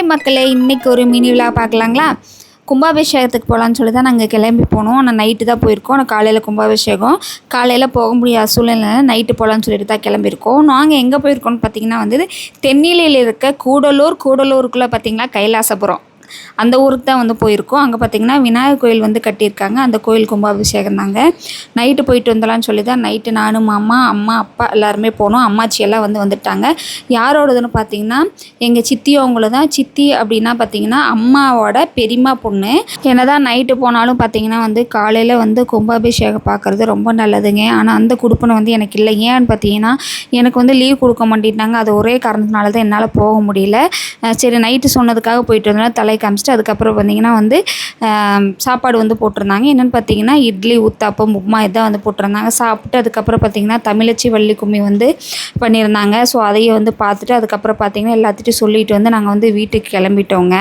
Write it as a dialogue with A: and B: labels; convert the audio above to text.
A: Hi மக்களே இன்னைக்கு ஒரு மினி விழா பார்க்கலாங்களா? கும்பாபிஷேகத்துக்கு போகலான்னு சொல்லி தான் நாங்கள் கிளம்பி போனோம். ஆனால் நைட்டு தான் போயிருக்கோம். ஆனால் காலையில் கும்பாபிஷேகம். காலையில் போக முடியாத சூழ்நிலை நைட்டு போகலான்னு சொல்லிட்டு தான் கிளம்பியிருக்கோம். நாங்கள் எங்கே போயிருக்கோம்னு பார்த்தீங்கன்னா வந்து தென்னிலையில் இருக்க கூடலூர் கூடலூருக்குள்ளே பார்த்தீங்கன்னா கைலாசபுரம். அந்த ஊருக்கு தான் வந்து போயிருக்கோம். அங்கே பார்த்தீங்கன்னா விநாயகர் கோயில் வந்து கட்டியிருக்காங்க. அந்த கோயில் கும்பாபிஷேகம் தாங்க. நைட்டு போயிட்டு வந்தலாம்னு சொல்லி தான் நைட்டு நானும் மாமா அம்மா அப்பா எல்லாருமே போனோம். அம்மாச்சி எல்லாம் வந்து வந்துட்டாங்க. யாரோடதுன்னு பார்த்தீங்கன்னா எங்கள் சித்தி அவங்கள தான் சித்தி அப்படின்னா பார்த்தீங்கன்னா அம்மாவோட பெரியம்மா பொண்ணு. என்ன தான் நைட்டு போனாலும் பார்த்தீங்கன்னா வந்து காலையில் வந்து கும்பாபிஷேகம் பார்க்குறது ரொம்ப நல்லதுங்க. ஆனால் அந்த குடுப்பனை வந்து எனக்கு இல்லை. ஏன்னு பார்த்தீங்கன்னா எனக்கு வந்து லீவ் கொடுக்க மாட்டேட்டாங்க அது ஒரே காரணத்தினால தான் என்னால் போக முடியல. சரி நைட்டு சொன்னதுக்காக போயிட்டு வந்தோம்னா தலை காமிச்சிட்டு அதுக்கப்புறம் பார்த்தீங்கன்னா வந்து சாப்பாடு வந்து போட்டிருந்தாங்க. என்னென்னு பார்த்தீங்கன்னா இட்லி ஊத்தாப்பம் உப்புமா இதான் வந்து போட்டிருந்தாங்க. சாப்பிட்டு அதுக்கப்புறம் பார்த்தீங்கன்னா தமிழச்சி வள்ளி கும்மி வந்து பண்ணியிருந்தாங்க. ஸோ அதையே வந்து பார்த்துட்டு அதுக்கப்புறம் பார்த்தீங்கன்னா எல்லாத்துட்டையும் சொல்லிட்டு வந்து நாங்கள் வந்து வீட்டுக்கு கிளம்பிட்டோங்க.